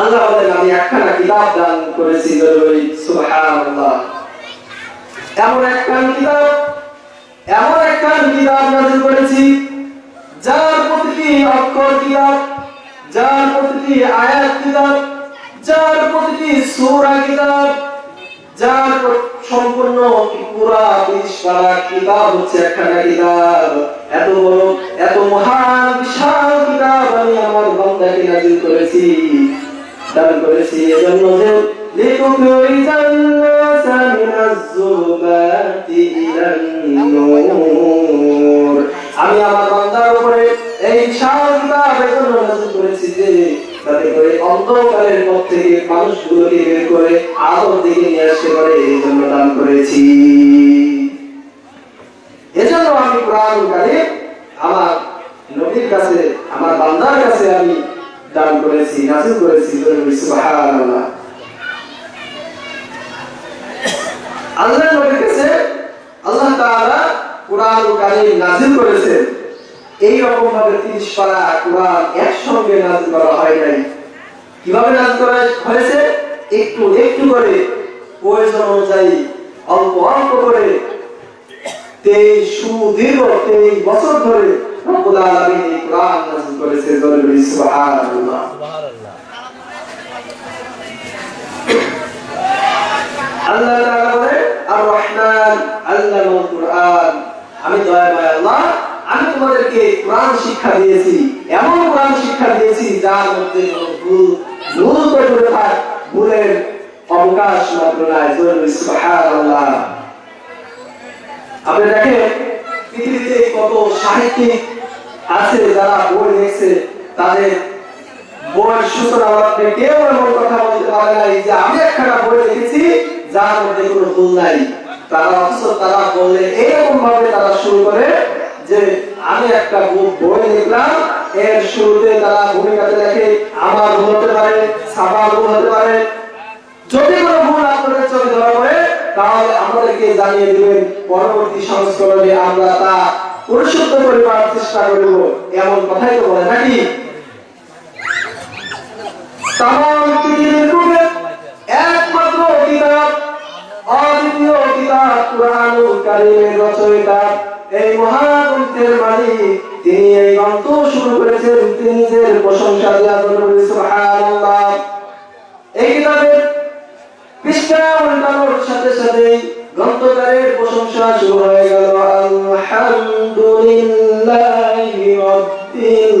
আল্লাহ আমি একখানা কিতাব দান করেছি এমন একখান কিতাব, এমন একখান কিতাব নাযিল করেছি, যার প্রতিটি অক্ষর কিতাব, যার প্রতিটি আয়াত কিতাব, যার প্রতিটি সূরা কিতাব, যার সম্পূর্ণ পুরা বিশ কিতাব হচ্ছে একখানা কিতাব। এত বড়, এত মহান, বিশাল কিতাব আমি আমার বান্দাকে নাযিল করেছি। দান করেছি এজন্য যে নূর। আমি আমার বান্দার উপরে এই কিতাব এজন্য নাযিল করেছি যে, যাতে করে অন্ধকারের পথ থেকে মানুষগুলোকে বের করে আলোর দিকে নিয়ে আসতে পারে, এই জন্য দান করেছি। এজন্য আমি কোরআন কারিম আমার নবীর কাছে, আমার বান্দার কাছে আমি দান করেছি, নাজিল করেছি সুবহানাল্লাহ। আল্লাহ নবীর কাছে আল্লাহ তাআলা কারিম নাজিল করেছেন। এই রকম ভাবে 30 পারা কোরআন একসঙ্গে নাজিল করা হয় নাই। কীভাবে নাজিল করা হয়েছে? একটু একটু করে, প্রয়োজন অনুযায়ী, অল্প অল্প করে। তেইশ সুদীর্ঘ তেইশ বছর ধরে রব্বুল আলামিন এই কোরআন নাজিল করেছে জোরে সুবহানাল্লাহ। আল্লাহ তাআলা বলে আর রহমান আল্লামাল কুরআন। আমি দয়াময় আল্লাহ, আমি তোমাদেরকে কোরআন শিক্ষা দিয়েছি, এমন কোরআন শিক্ষা দিয়েছি যার মধ্যে কোনো ভুল ভুল দূরে থাক, ভুলের অবকাশ মাত্র নাই জোরে সুবহানাল্লাহ। আপনি দেখেন, পৃথিবীতে কত সাহিত্যিক আছে যারা বই লিখছে তাদের আপনি কেউ এমন কথা বলতে পারে যে আমি একখানা বই লিখেছি যার মধ্যে কোনো ভুল নাই। তারা অথচ তারা বললে এরকম ভাবে তারা শুরু করে যে, আমি একটা বই- লিখলাম এর শুরুতে তারা ভূমিকাতে লেখে, আমার ভুল হতে পারে ভুল হতে পারে। যদি কোনো ভুল আপনাদের চোখে ধরা পড়ে, তাহলে আমাদেরকে জানিয়ে দিবেন, পরবর্তী সংস্করণে আমরা তা পরিশুদ্ধ করিবার চেষ্টা করব, এমন কথাই তো বলে নাকি তাম পৃথিবীর একমাত্র অদ্বিতীয় রচয়িতা এই মহাগ্রন্থের মালিক তিনি এই গ্রন্থ শুরু করেছেন, তিনি নিজের প্রশংসা দিয়া সুবহানাল্লাহ। এই কিতাবের পৃষ্ঠা উল্টানোর সাথে সাথে গ্রন্থকারের প্রশংসা শুরু হয়ে গেল। আলহামদুলিল্লাহি রাব্বিল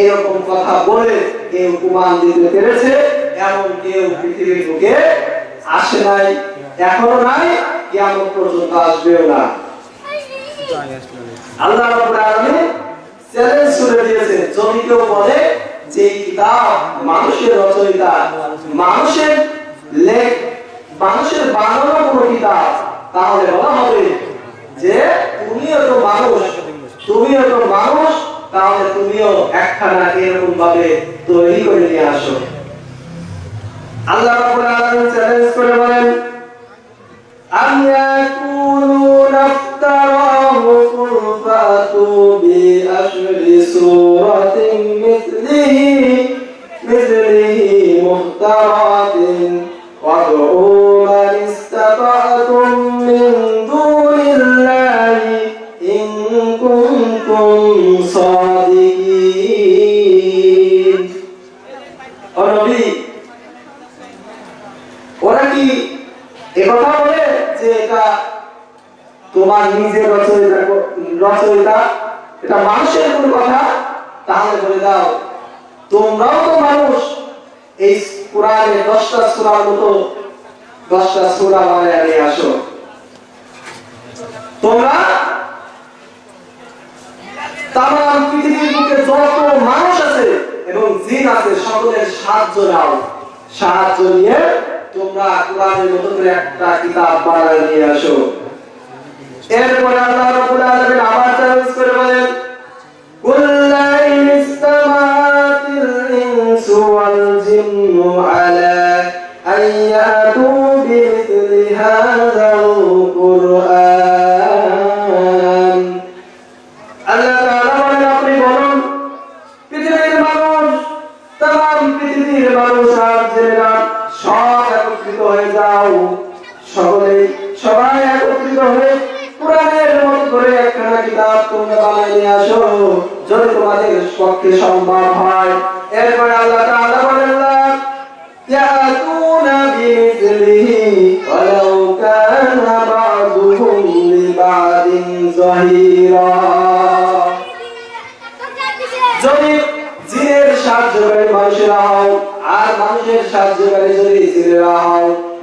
এরকম কথা বলে কেউ প্রমাণ দিতে পেরেছে, এমন কেউ পৃথিবীর বুকে আসে নাই, এখনও নাই কেমন পর্যন্ত আসবেও না। আল্লাহ চ্যালেঞ্জ করে যদি কেউ বলে যে কিতাব মানুষের রচয়িতা, মানুষের লেখ, মানুষের বানানো কোনো কিতাব, তাহলে বলা হবে যে, তুমিও তো মানুষ, তুমিও তো মানুষ তাহলে তুমিও একখানা এরকম ভাবে তৈরি করে নিয়ে আসো। আল্লাহ রাব্বুল আলামিন চ্যালেঞ্জ করে বলেন, আম নাফতারাহু কুল ফাতু বি আশরি সূরাতিন মুহতারাতিন ওয়াদউ মান মিন তোমার নিজের রচয়িতা রচয়িতা এটা মানুষের কোন কথা, তাহলে বলে দাও, তোমরাও তো মানুষ। এই কোরআনে দশটা সূরার মতো, দশটা সূরা বানায় নিয়ে আসো। তোমরা তামাম পৃথিবীর বুকে যত মানুষ আছে এবং জিন আছে, সকলের সাহায্য নাও। সাহায্য নিয়ে তোমরা কোরআনের মতো একটা কিতাব বানায় নিয়ে আসো। এরপরে আল্লাহ রাব্বুল আলামিন আবার চ্যালেঞ্জ করে বলেন তোমরা বানাই নিয়ে আসো যদি তোমাদের পক্ষে সম্ভব হয় এরপরে আল্লাহ তাআলা বলেন না يأتون بمثله ولو كان بعضهم لبعض ظهيرا যদি জিনের সাহায্যকারী মানুষেরা হও আর মানুষের সাহায্যকারী যদি জিনেরা হও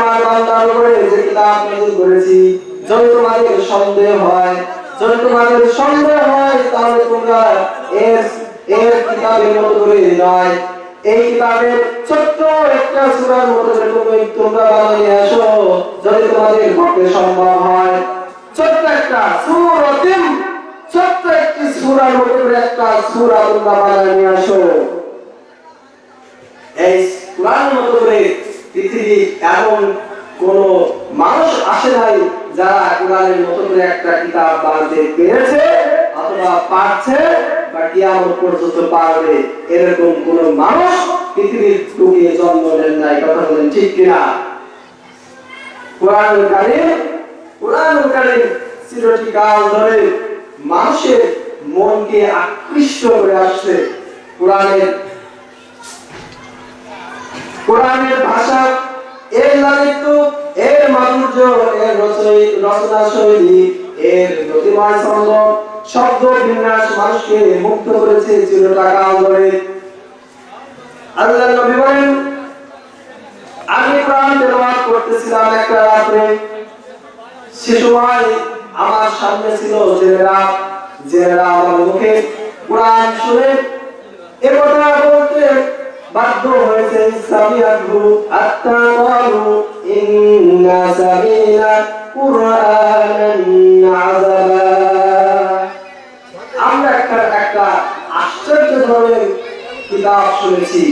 আমার বান্দার উপরে যে কিতাব করেছি, যদি তোমাদের সন্দেহ হয়, যদি তোমাদের সন্দেহ হয়, তাহলে তোমরা এর এর কিতাবের মতো করে নয়। এই কিতাবের ছোট্ট একটা সূরার মতো করে তুমি তোমরা বানিয়ে আসো, যদি তোমাদের পক্ষে সম্ভব হয়। ছোট্ট একটা সূরাতিম ছোট্ট একটি সূরার মতো করে একটা সূরা তোমরা বানিয়ে আসো। এই কোরআন মতো করে পৃথিবী এমন কোন মানুষ আসে নাই যারা কোরআনের মতো করে একটা কিতাব বানাতে পেরেছে অথবা পারছে বা কিয়ামত পর্যন্ত পারবে এরকম কোন মানুষ পৃথিবীর টুকিয়ে জন্ম নেন নাই। কথা বলেন ঠিক কিনা? কোরআন কারিম কোরআন কারিম চিরটি কাল ধরে মানুষের মনকে আকৃষ্ট করে আসছে। কোরআনের কোরআনের ভাষা, এর লালিত্য এর মাধুর্য, এর রচনা শৈলী এর গতিময় ছন্দ, শব্দ বিন্যাস মানুষকে মুক্ত করেছে চিরটা কাল ধরে। আল্লাহ নবী বলেন, আমি তেলাওয়াত করতেছিলাম একটা রাত্রে। সে সময় আমার সামনে ছিল জেনেরা জেনেরা আমার মুখে কোরআন শুনে এ কথা বলতে বাধ্য হয়েছে সামিয়াহু আত্তা ক্বালু ইন্না সামিনা কুরআনান আযাবা। আমরা একটা একটা আশ্চর্য ধরনের কিতাব শুনেছি।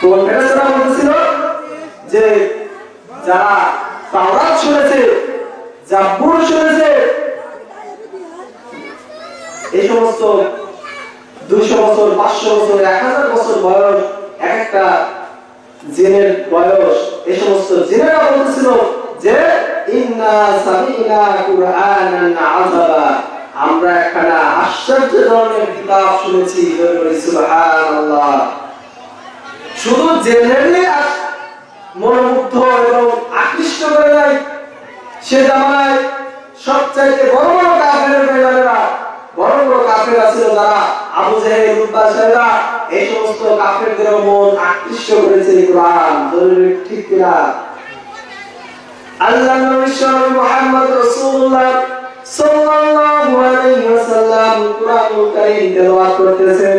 তো ফেরেশতারা বলতেছিল যে যারা তাওরাত শুনেছে, জাব্বুর শুনেছে, এই সমস্ত দুইশো বছর, পাঁচশো বছর, এক হাজার বছর বয়স, এক একটা জিনের বয়স এই সমস্ত জিনেরা বলতেছিল যে, ইন্না সামিনা কুরআনান আযাবা। আমরা একখানা আশ্চর্য ধরনের কিতাব শুনেছি সুবহানাল্লাহ। শুধু জেনারেলি মনোমুগ্ধ এবং আকৃষ্ট করে নাই সে জামানায় সবচাইতে বড় বড় কাফের বেলারা বড় বড় কাফের ছিল যারা আবু জাহেল সাহেবরা, এই সমস্ত কাফেরদের মন আকৃষ্ট করেছে কোরআন। জরুরি ঠিক কিনা? আল্লাহ নবী মুহাম্মদ রাসূলুল্লাহ সাল্লাল্লাহু আলাইহি ওয়াসাল্লাম কোরআনুল কারীম তেলাওয়াত করতেছেন।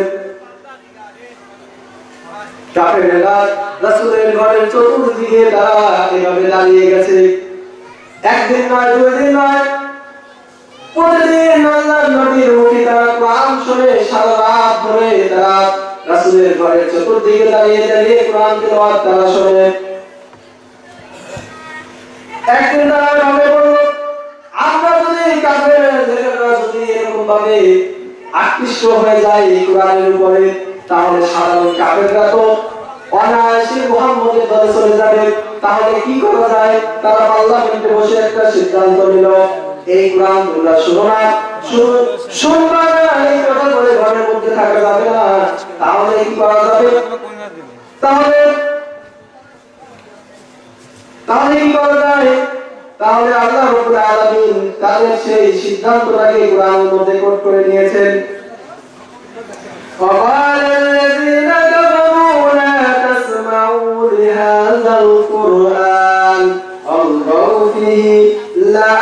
কাফেরেরা রাসূলের ঘরের চতুর্দিকে তারা এভাবে দাঁড়িয়ে গেছে। একদিন নয়, দুই দিন নয় প্রতিদিন আল্লাহ নবীর মুখে তারা কোরআন শুনে সারা রাত ধরে তারা রাসূলের ঘরের চতুর্দিকে দাঁড়িয়ে দাঁড়িয়ে কোরআন তেলাওয়াত তারা শুনে। একদিন তারা ভাবে বলল, আমরা যদি কাফের ছেলেরা যদি এরকম ভাবে আকৃষ্ট হয়ে যায় এই কোরআনের উপরে, তাহলে সাধারণ কাফেররা তো অনায়াসে মুহাম্মদের দলে চলে যাবে। তাহলে কি করা যায়? তারা পার্লামেন্টে বসে একটা সিদ্ধান্ত নিল। এই কোরআন তোমরা শুনো না শুন- শুনবা না এই কথা বলে ঘরের মধ্যে থাকা যাবে না তাহলে কি করা যাবে তাহলে তাহলে কি করা যায় তাহলে আল্লাহ রাব্বুল আলামিন তাদের সেই সিদ্ধান্তটাকে কোরআনের মধ্যে কোট করে নিয়েছেন وقال الذين كفروا لا تسمعوا لهذا القرآن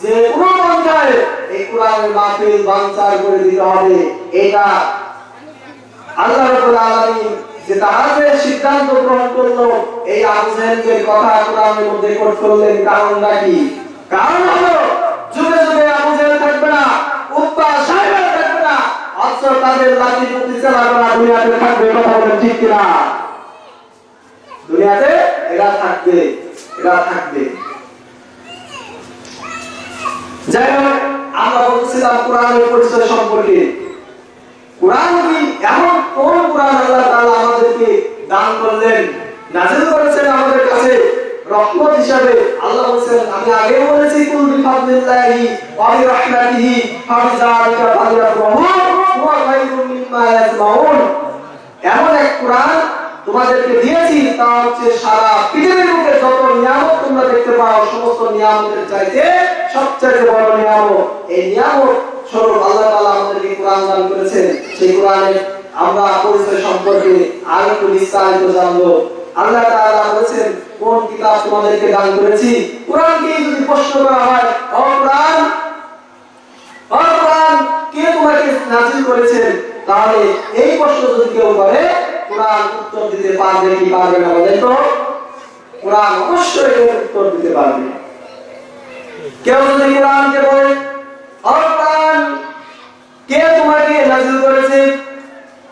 যে কোনো পন্থায় এই কোরআনের মাহফিল বাঞ্চার করে দিতে হবে। এটা আল্লাহ রাব্বুল আলামিন যে তাহাদের সিদ্ধান্ত গ্রহণ করল, এই আবু কথা কোরআনের মধ্যে কোট করলেন, কারণটা কি? কারণ হলো, যুগে যুগে আবু থাকবে না উত্তা সাহেব থাকবে না, অথচ তাদের লাঠি প্রতি চালাবে না দুনিয়াতে থাকবে, কথা বলেন ঠিক কিনা? দুনিয়াতে এরা থাকবে এরা থাকবে। যাই হোক, আমরা বলছিলাম কোরআনের পরিচয় সম্পর্কে। কোরআন এমন কোন কোরআন আল্লাহ তাআলা আমাদেরকে দান করলেন, নাযিল করেছেন আমাদের কাছে, রহমত হিসাবে। আল্লাহ বলেন আমি আগে বলেছি, কুল বিফাদলিল্লাহি ওয়া বিরহমাতিহি, ফাবিযালিকা ফালিয়াফরাহু, হুয়া খায়রুম মিম্মা ইয়াজমাউন। এমন এক কোরআন তোমাদেরকে দিয়েছি, তা হচ্ছে সারা পৃথিবীর বুকে যত নিয়ামত তোমরা দেখতে পাও, সমস্ত নিয়ামতের চাইতে সবচেয়ে বড় নিয়ামত, এই নিয়ামত স্বরূপ আল্লাহ তাআলা আমাদেরকে কোরআন দান করেছেন। সেই কোরআনের আমরা পরিচয় সম্পর্কে আর একটু বিস্তারিত জানব। আল্লাহ তাআলা বলেছেন, কোন কিতাব তোমাদেরকে দান করেছি? কোরআনকে যদি প্রশ্ন করা হয় কোরআন, ও কোরআন, কে তোমাকে নাজিল করেছেন? তাহলে এই প্রশ্ন যদি কেউ করে কোরআন উত্তর দিতে পারবে কি পারবে না বলেন তো? কোরআন অবশ্যই উত্তর দিতে পারবে। কেউ যদি কোরআনকে বলে কোরআন কে তোমাকে নাজিল করেছে?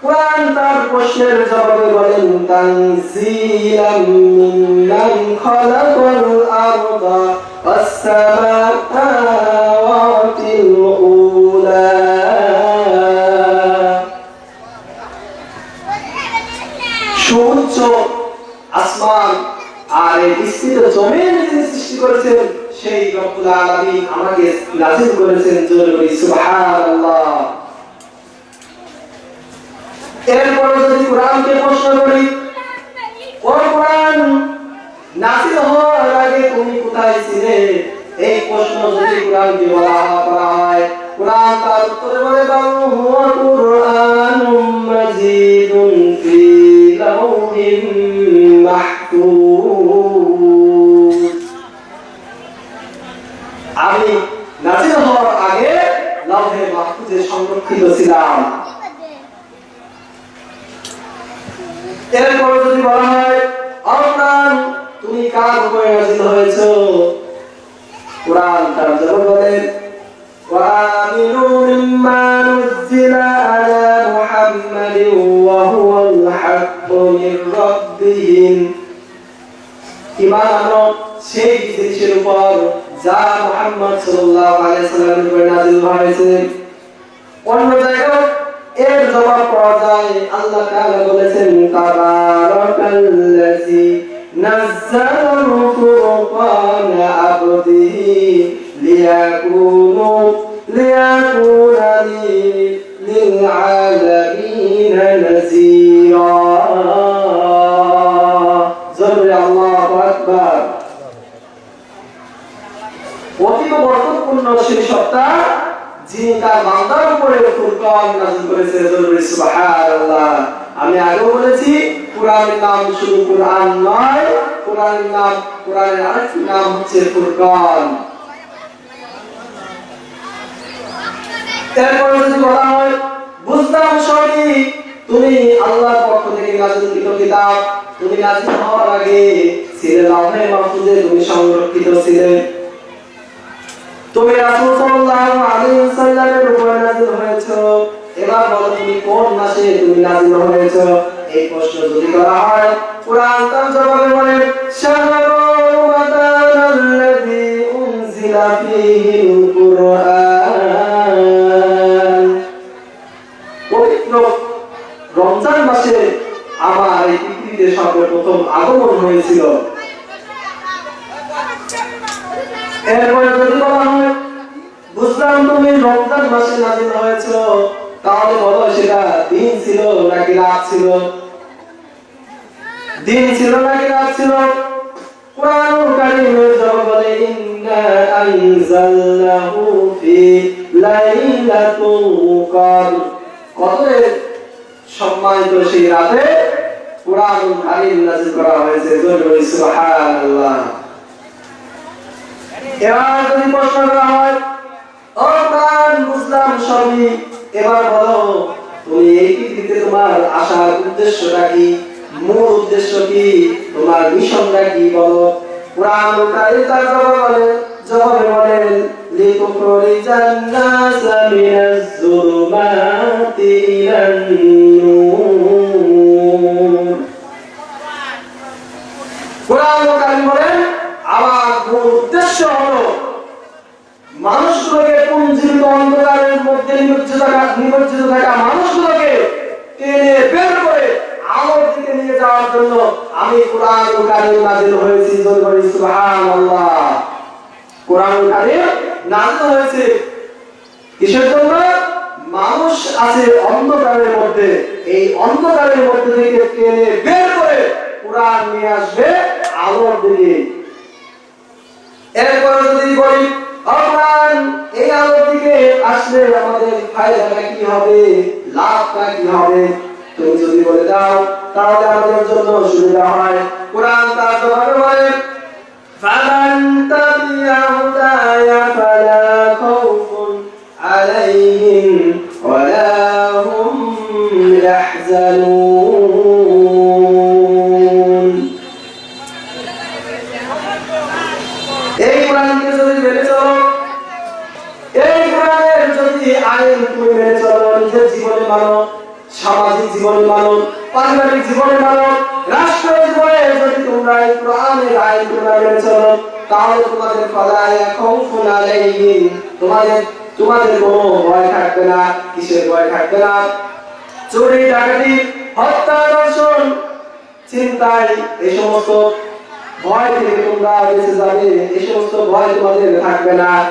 কোরআন তার প্রশ্নের জবাবে বলেন তানজিলাম মিম্মান খালাকাল আরদা ওয়াস সামাওয়াতিল উলা। সূর্য আসমান আর এই বিস্তৃত জমিন সৃষ্টি করেছেন, সেই রব্বুল আমাকে নাজিল করেছেন এরপরে যদি কোরআনকে প্রশ্ন করি কোরআন হওয়ার আগে তুমি কোথায় ছিলে? এই প্রশ্ন যদি কোরআনকে বলা হয়, কোরআন তার উত্তরে বলে হুয়া মাজিদুন মাহফুজ। আমি নাজিল হওয়ার আগে লাউহে মাহফুজে সংরক্ষিত ছিলাম। এরপরে যদি বলা হয় অর্থাৎ তুমি কার উপরে নাজিল হয়েছো? কোরআন তার জবাব বলেন ইমান সেই জিনিসের উপর যা মুহাম্মদ সাল্লাল্লাহু আলাইহি সাল্লামের উপর নাযিল হয়েছে। অন্য জায়গায় এর জবাব পাওয়া যায়, আল্লাহ তাআলা বলেছেন, তাবারাকাল্লাযী নাযালাল ফুরকানা আবদিহি লিয়াকুনু, লিয়াকুনা লিল আলামিন নাযীরা। জোরে সেই সত্তা, যিনি তার বান্দার উপরে ফুরকান করেছে সুবহানাল্লাহ। আমি আগেও বলেছি, কোরআনের নাম শুধু কোরআন নয়, কোরআনের নাম, কোরআনের আরেকটি নাম হচ্ছে ফুরকান। এরপরে যদি বলা হয় বুঝলাম সঠিক তুমি আল্লাহর পক্ষ থেকে নাজিলকৃত কিতাব, তুমি নাজিল হওয়ার আগে ছিলে লাউহে মাহফুজে, তুমি সংরক্ষিত ছিলে। তুমি রাসূল সাল্লাল্লাহু আলাইহি ওয়াসাল্লামের উপরে নাযিল হয়েছো। এবার বলো তুমি কোন মাসে তুমি নাযিল হয়েছো? এই প্রশ্ন যদি করা হয়, কুরআন তার জবাবে বলে, শাহরু উনজিলা ফীহিল মাসে আমার এই পৃথিবীতে সর্বপ্রথম আগমন হয়েছিল। এরপরে যদি বলা হয়, বুঝলাম তুমি রমজান মাসে নাজিল হয়েছ তাহলে বলো সেটা দিন ছিল নাকি রাত ছিল? দিন ছিল নাকি রাত ছিল? কোরআনুল সম্মানিত সেই রাতে কোরআনুল কারীম নাযিল করা হয়েছে। জোরে সুবহানাল্লাহ। এবার যদি প্রশ্ন করা হয়, ও প্রাণ বুঝলাম সবই, এবার বলো, তুমি এই পৃথিবীতে তোমার আসার উদ্দেশ্যটা কি? মূল উদ্দেশ্য কি? তোমার মিশনটা কি বলো? কোরআন কারি তার জবাব বলে জবাবে মানুষগুলোকে পুঞ্জীবিত অন্ধকারের মধ্যে নিমজ্জিত থাকা নিমজ্জিত থাকা মানুষগুলোকে টেনে বের করে আলোর দিকে নিয়ে যাওয়ার জন্য আমি কোরআন কারীম নাযিল হয়েছি সুবহানাল্লাহ। কোরআন কারীম নাযিল হয়েছে। কিসের জন্য? মানুষ আছে অন্ধকারের মধ্যে। এই অন্ধকারের মধ্যে থেকে টেনে বের করে কোরআন নিয়ে আসবে আলোর দিকে। এরপর যদি বলি কোরআন এই আলোর দিকে আসলে আমাদের ফায়দাটা কি হবে? লাভটা কি হবে? তুমি যদি বলে দাও, তাহলে আমাদের জন্য সুবিধা হয়। কোরআন তার জবাবে বলে فمن تبع هداي فلا خوف এই সমস্ত ভয় থেকে তোমরা বেঁচে যাবে, এই সমস্ত ভয় তোমাদের থাকবে না।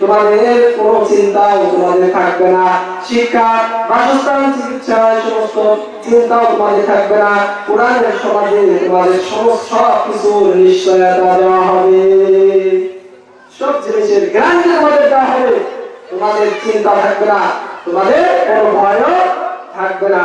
তোমাদের কোনো চিন্তাও তোমাদের থাকবে না। শিক্ষা, বাসস্থান, চিকিৎসা সমস্ত চিন্তাও তোমাদের থাকবে না। কোরআনের সমাজে তোমাদের সমস্ত সব নিশ্চয়তা দেওয়া হবে। সব জিনিসের গ্যারান্টি তোমাদের দেওয়া হবে। তোমাদের চিন্তা থাকবে না। তোমাদের কোনো ভয়ও থাকবে না।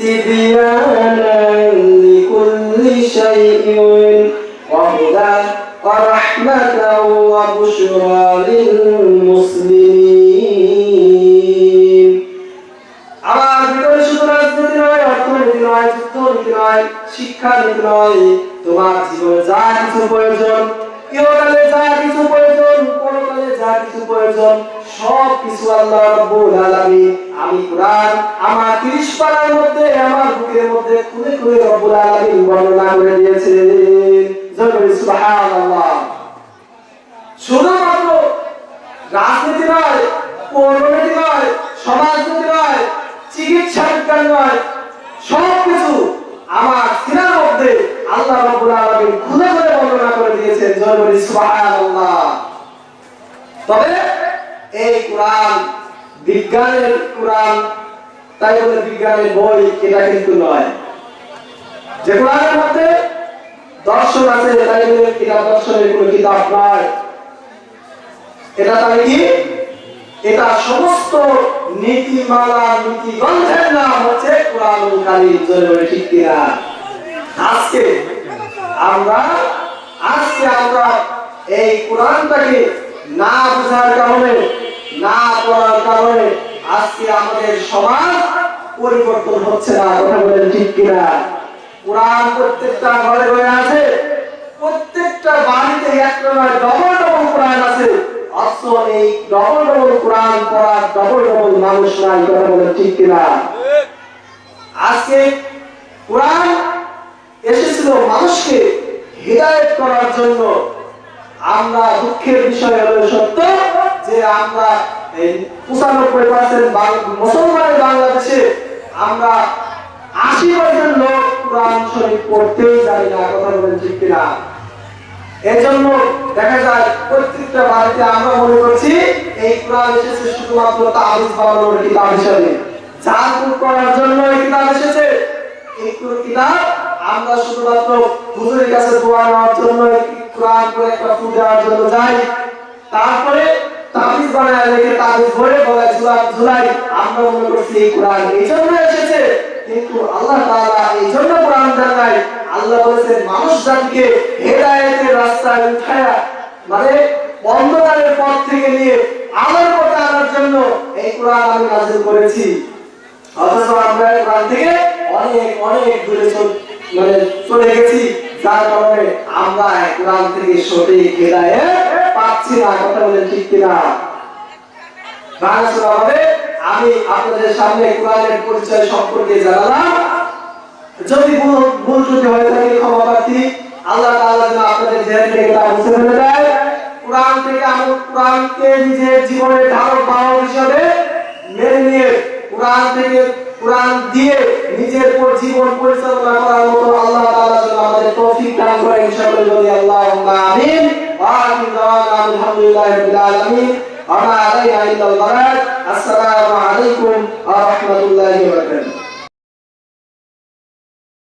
تبيانا لكل شيء وهدى ورحمة وبشرى للمسلمين আমার ভিতরে শুধু রাজনীতি নয় অর্থনীতি নয় যুদ্ধনীতি নয় শিক্ষানীতি নয় তোমার জীবনে যা কিছু প্রয়োজন ইহকালে যা কিছু প্রয়োজন পরকালে যা কিছু প্রয়োজন সব কিছু আল্লাহ রাব্বুল আলামিন, আমি কোরআন আমার 30 পারার মধ্যে, আমার বুকের মধ্যে খুলে খুলে রব্বুল আলামিন বর্ণনা করে দিয়েছেন জয় সুবহানাল্লাহ। শুধুমাত্র রাজনীতি নয় পৌরনীতি নয়, সমাজনীতি নয়, চিকিৎসা বিজ্ঞান নয় সব কিছু আমার সিনার মধ্যে আল্লাহ রাব্বুল আলামিন খুলে খুলে বর্ণনা করে দিয়েছেন। জয় সুবহানাল্লাহ। তবে এই কোরআন, বিজ্ঞানের কোরআন, তাই বলে বিজ্ঞানের বই, এটা কিন্তু নয়। যে কোরআনের মধ্যে দর্শন আছে তাই বলে এটা দর্শনের কোনো কিতাব নয়। এটা তাহলে কি? এটা সমস্ত নীতিমালা নীতি গ্রন্থের নাম হচ্ছে কোরআনুল কারীম, জোরে ঠিক কিনা? আজকে আমরা আজকে আমরা এই কোরআনটাকে না বোঝার কারণে, না পড়ার কারণে আজকে আমাদের সমাজ পরিবর্তন হচ্ছে না, কথা বলেন ঠিক কিনা? কোরআন প্রত্যেকটা ঘরে ঘরে আছে, প্রত্যেকটা বাড়িতে একটা ডবল ডবল কোরআন আছে, অথচ এই ডবল ডবল কোরআন পড়ার ডবল ডবল মানুষ নাই, কথা বলেন ঠিক কিনা? আজকে কোরআন এসেছিল মানুষকে হৃদায়ত করার জন্য আমরা দুঃখের বিষয় হলো সত্য যে আমরা এই পঁচানব্বই পার্সেন্ট মুসলমানের বাংলাদেশে আমরা আশি পার্সেন্ট লোক কোরআন শরীফ পড়তেই জানি না, কথা বলেন ঠিক কিনা? এজন্য দেখা যায় প্রত্যেকটা বাড়িতে আমরা মনে করছি এই কোরআন এসেছে শুধুমাত্র তাবিজ বানানোর কিতাব হিসাবে। জাদু করার জন্য এই কিতাব এসেছে, এই কিতাব আমরা শুধুমাত্র হুজুরের কাছে দোয়া নেওয়ার জন্য কোরআন করে একটা দেওয়ার জন্য যাই তারপরে তাবিজ বানায় রেখে তাবিজ ভরে গলায় ঝুলাই ঝুলাই আমরা মনে করছি এই কোরআন এই জন্য এসেছে। কিন্তু আল্লাহ তাআলা এই জন্য কোরআন নাই আল্লাহ বলেছেন, মানুষ জাতিকে হেদায়েতের রাস্তায় উঠায়া মানে অন্ধকারের পথ থেকে নিয়ে আলোর পথে আনার জন্য এই কোরআন আমি নাযিল করেছি। অথচ আমরা কোরআন থেকে অনেক অনেক দূরে মানে চলে গেছি। কারণে আমরা কোরআন থেকে সঠিক হেদায়েত পাচ্ছি না, কথা বলেন ঠিক কিনা? আমি আপনাদের সামনে কোরআনের পরিচয় সম্পর্কে জানালাম। যদি ভুল ত্রুটি হয়ে থাকে, ক্ষমা প্রার্থী, আল্লাহ তাআলা যেন আপনাদের জেহেন থেকে তা মুছে ফেলে দেয়। কোরআন থেকে আমি কোরআনকে নিজের জীবনের ধারক বাহক হিসাবে মেনে নিয়ে কোরআন থেকে কোরআন দিয়ে নিজের পর জীবন পরিচালনা করার মতো আল্লাহ তাআলা যেন আমাদের তৌফিক দান করে ইনশাআল্লাহ যদি বলি আল্লাহুম্মা আমিন। ওয়া আলহামদুলিল্লাহি রাব্বিল আলামিন। ওয়া মা আলাইনা বালাগ আসসালামু আলাইকুম ওয়া রাহমাতুল্লাহি ওয়া বারাকাতুহু।